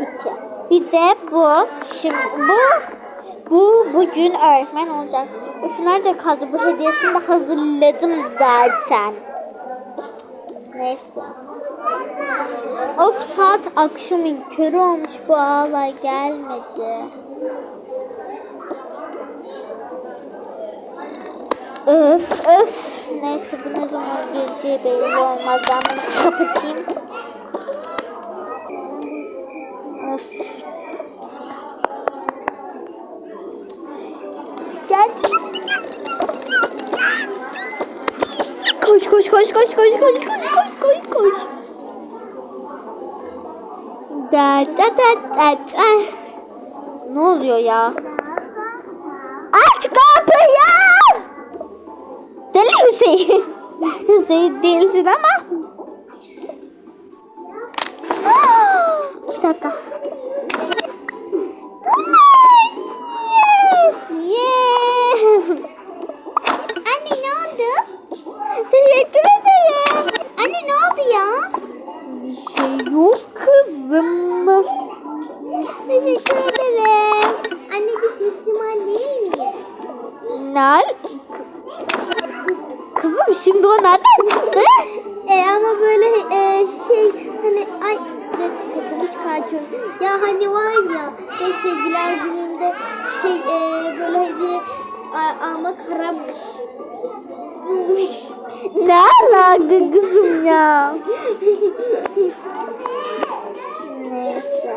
iki. Bir de bu. Şimdi bu bu bugün öğretmen olacak. Üf nerede kaldı bu hediyesini de hazırladım zaten. Neyse. Of saat akşamın körü olmuş bu hala gelmedi. Öf öf. Neyse bu ne zaman geleceği belli olmaz. Ben bunu kapatayım. Of. Geldi. Koş koş koş koş koş koş koş koş koş koş. Da da da da da. Ne oluyor ya? Aç kapıyı! Deli Hüseyin. Hüseyin değilsin ama. Sevgiler gününde şey e, böyle hediye a- almak harammış. Bulmuş. Ne alaka kızım ya? Neyse.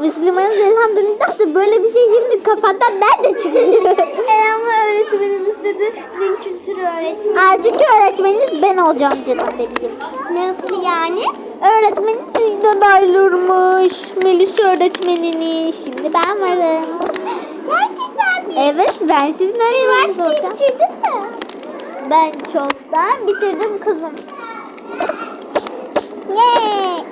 Müslümanız elhamdülillah da böyle bir şey şimdi kafandan nerede çıktı? E ama öğretmenimiz dedi din kültürü öğretmeni. Artık öğretmeniniz ben olacağım canım benim. Nasıl yani? Öğretmenin sizden ayrılmış. Melis öğretmenini. Şimdi ben varım. Gerçekten mi? Evet ben sizin öğretmeniniz olacağım. bitirdin mi? Ben çoktan bitirdim kızım. Yay!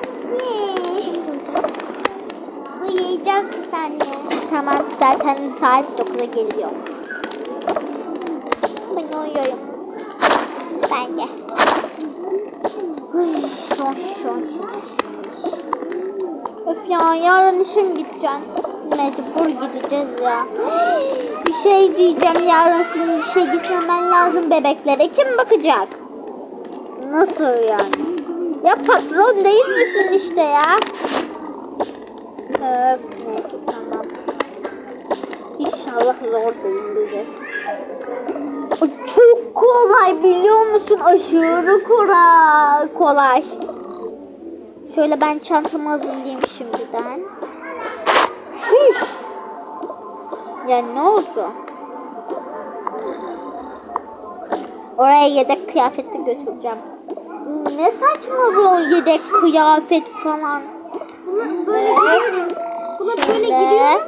Uyuyacağız bir saniye. Tamam zaten saat 9'a geliyor. Ben uyuyorum. Ben de. Ay, Son son son. Öf ya yarın işe mi gideceksin? Mecbur gideceğiz ya. Bir şey diyeceğim yarın senin işe gitmemen lazım bebeklere. Kim bakacak? Nasıl yani? Ya patron değil misin işte ya? Öf neyse tamam. İnşallah zor değildir. Çok kolay biliyor musun? Aşırı kolay. kolay. Şöyle ben çantamı hazırlayayım şimdiden. Şiş. Ya ne oldu? Oraya yedek kıyafetli götüreceğim. Ne saçmalıyorsun yedek kıyafet falan. Buna böyle gidiyorum. Buna böyle Şöyle. gidiyorum.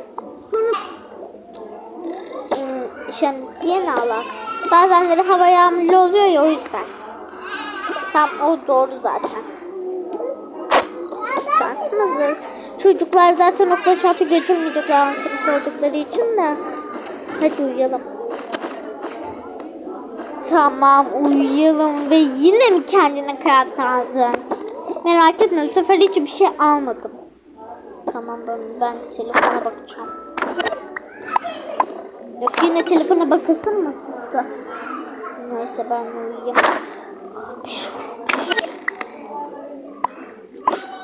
Sonra Hmm, şemsiye ne? Bazenleri hava yağmurlu oluyor ya o yüzden. Tam o doğru zaten. Çantam hazır. Çocuklar zaten okula çanta götürmeyecekler ana sınıf oldukları için de. Hadi uyuyalım. Tamam uyuyalım ve yine mi kendine kıyafet aldın? Merak etme bu sefer hiçbir şey almadım. Tamam ben, ben telefona bakacağım. Yine telefona bakasın mı? Neyse ben uyuyayım.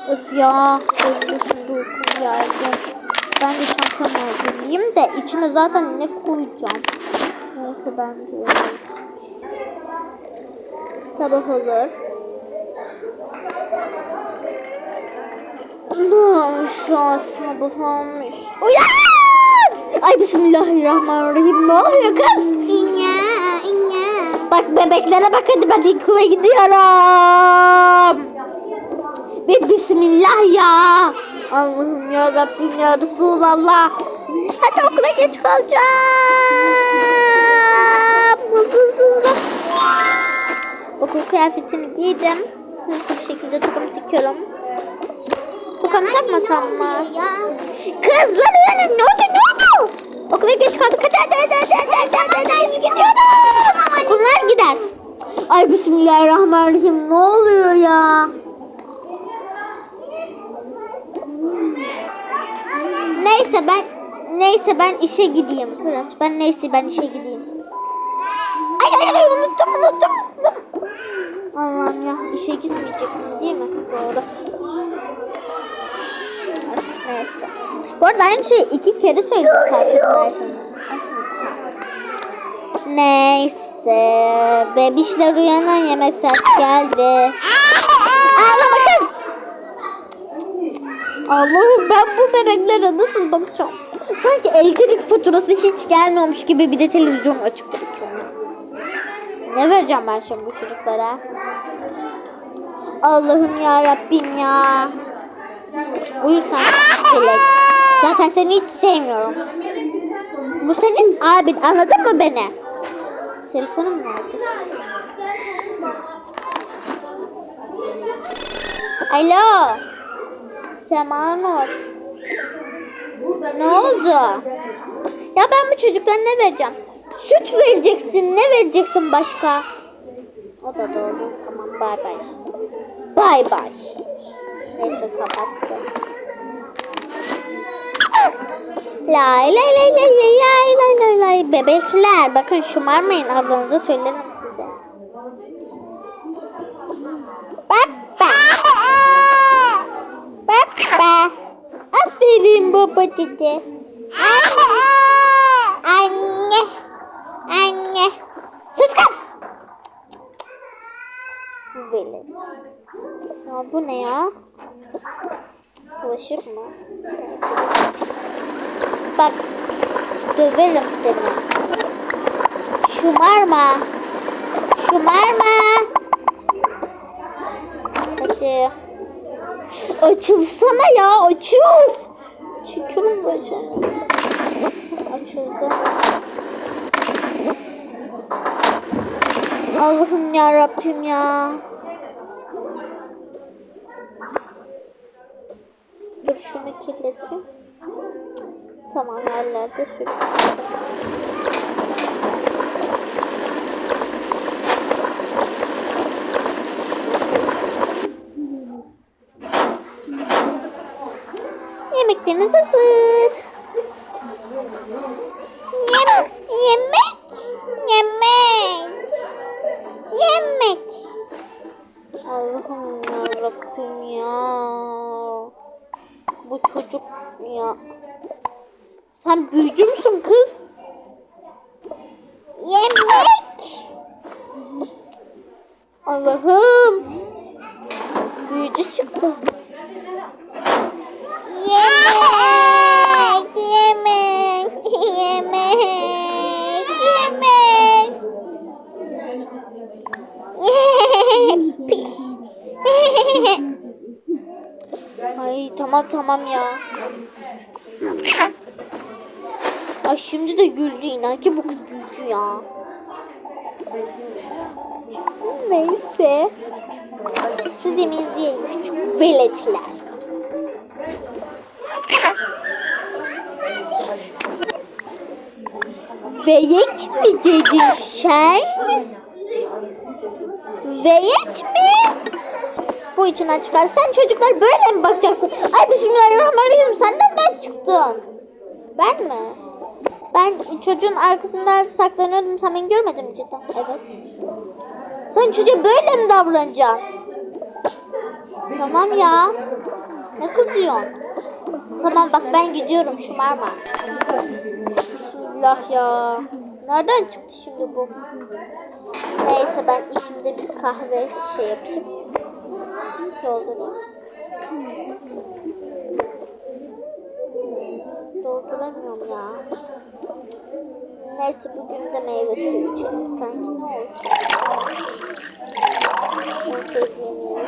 Öf ya. Benim şimdi uykum geldi. Ben de çantamı hazırlayayım da içine zaten ne koyacağım. Neyse ben de uyuyayım. Sabah olur. Ne olmuş ya sabah olmuş. Uyan! Ay bismillahirrahmanirrahim. Ne oluyor kız? inya inya. Bak bebeklere bak hadi ben okula gidiyorum. Bir bismillah ya. Allah'ım ya Rabbim ya Resulallah. Hadi okula geç kalacağım. Hızlı hızlı hızlı. Okul kıyafetimi giydim. Hızlı bir şekilde tokamı çekiyorum. Tokamı takmasam mı? Kızlar uyanın ne oldu ne? Okula geç kaldık. Hadi hadi hadi hadi hadi hadi hadi biz gidiyoruz. Bunlar gider. Ay bismillahirrahmanirrahim ne oluyor ya? Neyse ben neyse ben işe gideyim. Bırak ben neyse ben işe gideyim. Ay ay ay unuttum unuttum. Allah'ım ya işe gitmeyecektim değil mi? Doğru. Neyse. Bu arada aynı şeyi iki kere farkındaysanız. Neyse. Bebişler uyanan yemek saati geldi. Ağlama kız. Allah'ım ben bu bebeklere nasıl bakacağım? Sanki elektrik faturası hiç gelmiyormuş gibi bir de televizyon açık bırakıyorum. Ne vereceğim ben şimdi bu çocuklara? Allah'ım ya Rabbim ya. Uyu sen Felix. Zaten seni hiç sevmiyorum. Bu senin abin anladın mı beni? Telefonum nerede? Alo. Semanur. Ne oldu? Ya ben bu çocuklara ne vereceğim? Süt vereceksin. Ne vereceksin başka? O da doğru. Tamam bay bay. Bay bay. Neyse kapattım. Lay lay lay lay lay lay lay lay lay bebekler bakın şımarmayın ablanıza söylerim size. Baba. Baba. Aferin baba dedi. Anne. Anne. Sus kız. Velet. Ya bu ne ya? Bulaşık mı? Neyse. Bak döverim seni. Şımarma. Şımarma. Hadi. Açılsana ya açıl. Çekiyorum bacağını. Açıldı. Allah'ım ya Rabbim ya. Dur şunu kirleteyim. Tamam yerlerde sür. Yemekleriniz hazır. Yem yemek. Yemek. Yemek. Allah'ım yarabbim ya. Bu çocuk ya. Sen büyücü müsün kız? Yemek. Allah'ım. Büyücü çıktı. Yemek, yemek, yemek, yemek. Pis. Ay tamam tamam ya. Ay şimdi de güldü inan ki bu kız büyücü ya. Neyse. Siz yemeğinizi yiyin küçük veletler. Veyek mi dedin sen? Veyek mi? Bu içinden çıkar. Sen çocuklar böyle mi bakacaksın? Ay bismillahirrahmanirrahim. Sen nereden çıktın? Ben mi? Ben çocuğun arkasında saklanıyordum. Sen beni görmedin mi cidden? Evet. Sen çocuğa böyle mi davranacaksın? Tamam ya. Ne kızıyorsun? Tamam bak ben gidiyorum şımarma. Bismillah ya. Nereden çıktı şimdi bu? Neyse ben ikimize bir kahve şey yapayım. Doldurayım. Dolduramıyorum ya. Neyse bugün de meyve suyu içelim. Sanki ne oldu? En sevdiğim suyu.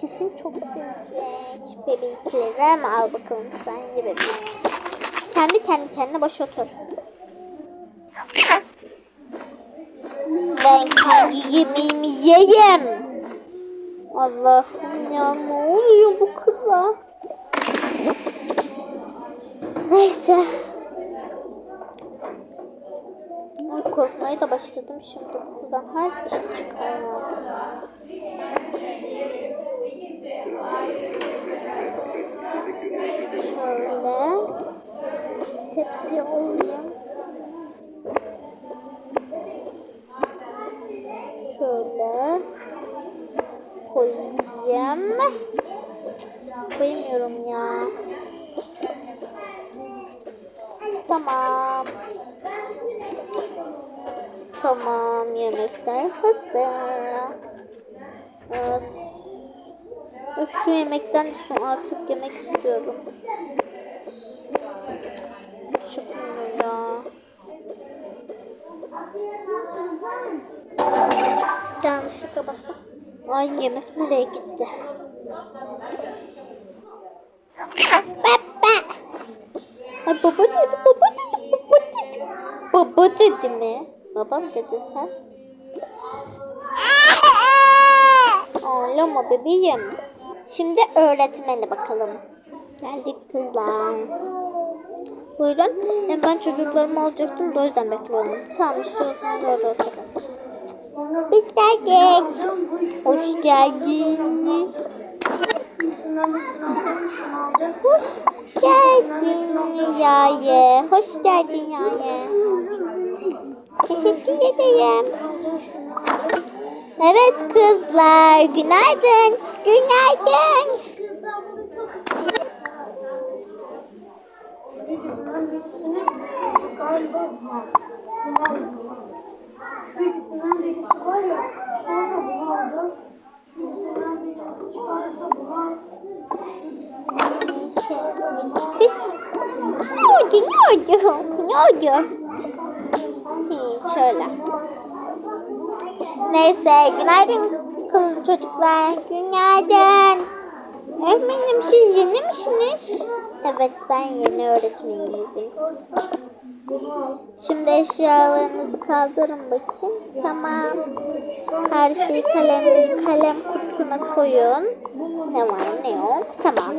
Kesin çok sevecek. Bebeklerim al bakalım sen ye bebeğim. Sen de kendi kendine boş otur. Ben kendi yemeğimi yiyeyim. Allah'ım ya ne oluyor bu kıza? Neyse korkmaya da başladım şimdi buradan her iş çıkarmadı. Şöyle tepsiye alayım. Şöyle koyayım. Koyamıyorum ya. Tamam. Tamam yemekler hazır. Öf. Öf şu yemekten sonra artık yemek istiyorum. Çıkmıyor ya. Yanlışlıkla bastım. Ay yemek nereye gitti? Baba. Ay baba dedi, baba dedi, baba dedi. Baba dedi mi? Babam dedi sen. Ağlama bebeğim. Şimdi öğretmene bakalım. Geldik kızlar. Buyurun. Hem ben çocuklarımı alacaktım da o yüzden bekliyorum. Tamam istiyorsanız orada oturun. Biz geldik. Hoş geldin. Hoş geldin Yaye. Hoş geldin Yaye. Teşekkür ederim. Evet kızlar. Günaydın. Günaydın. Şu ikisinden aldım. Birisi var ya sonra bunu alacağım. Şu ikisinden birisi çıkarsa bunu al. Kız. Ne oldu? Ne oldu? Ne oldu? Hiç şöyle. Neyse günaydın kız çocuklar. Günaydın. Öğretmenim siz yeni misiniz? Evet ben yeni öğretmeninizim. Şimdi eşyalarınızı kaldırın bakayım. Tamam. Her şeyi kalem kalem kutusuna koyun. Ne var ne yok. Tamam.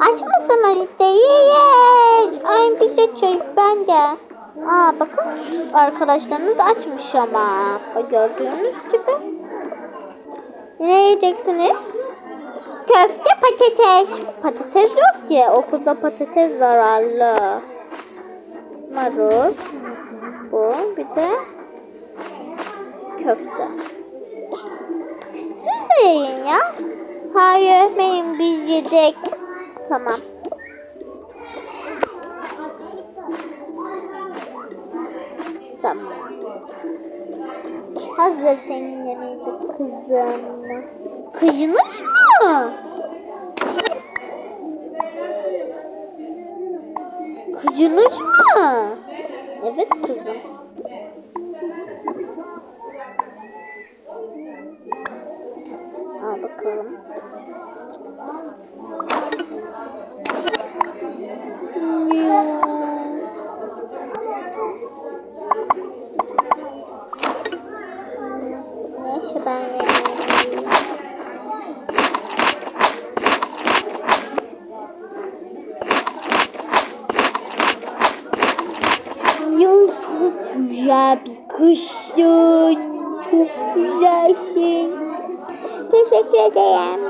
Aç mısınız değil? Ay bize çocuk ben de. Aa bakın arkadaşlarınız açmış ama. Gördüğünüz gibi. Ne yiyeceksiniz? Köfte patates. Patates yok ki. Okulda patates zararlı. Marul. Bu. Bir de köfte. Siz de yiyin ya. Hayır öğretmenim biz yedik. Tamam. Hazır senin yemeğin de kızım. Kızınız mı? Kızsın. Çok güzelsin. Teşekkür ederim.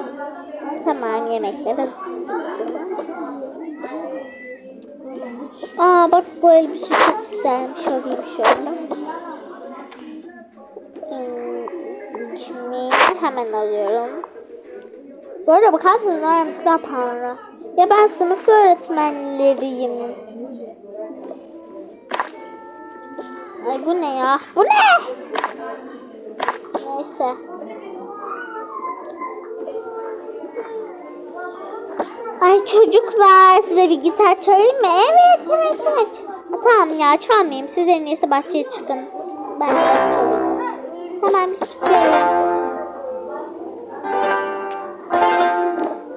Tamam yemekler hazır. Aa bak bu elbise çok güzelmiş. Alayım şöyle. Hmm, Şimdi hemen alıyorum. Bu arada bakar mısınız? Aramızda pahalı. Ya ben sınıf öğretmenleriyim. Ay bu ne ya? Bu ne? Neyse. Ay çocuklar size bir gitar çalayım mı? Evet evet evet. Tamam ya çalmayayım. Siz en iyisi bahçeye çıkın. Ben biraz çalayım. Tamam biz çıkıyoruz.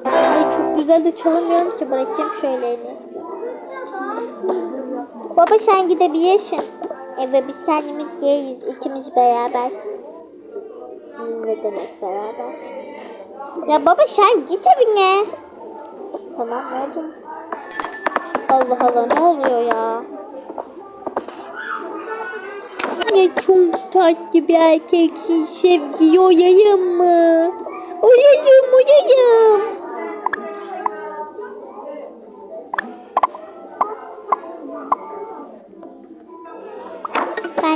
Ay çok güzel de çalamıyorum ki. Bırakayım şöyle en iyisi. Baba sen gidebilirsin. Eve biz kendimiz değiliz. ikimiz beraber. Ne demek beraber? Ya baba sen git evine. Tamam oldu. Allah Allah ne oluyor ya? Ne çok tatlı bir erkeksin sevgi oyayım mı? Oyayım oyayım.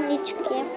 Şimdi çıkayım.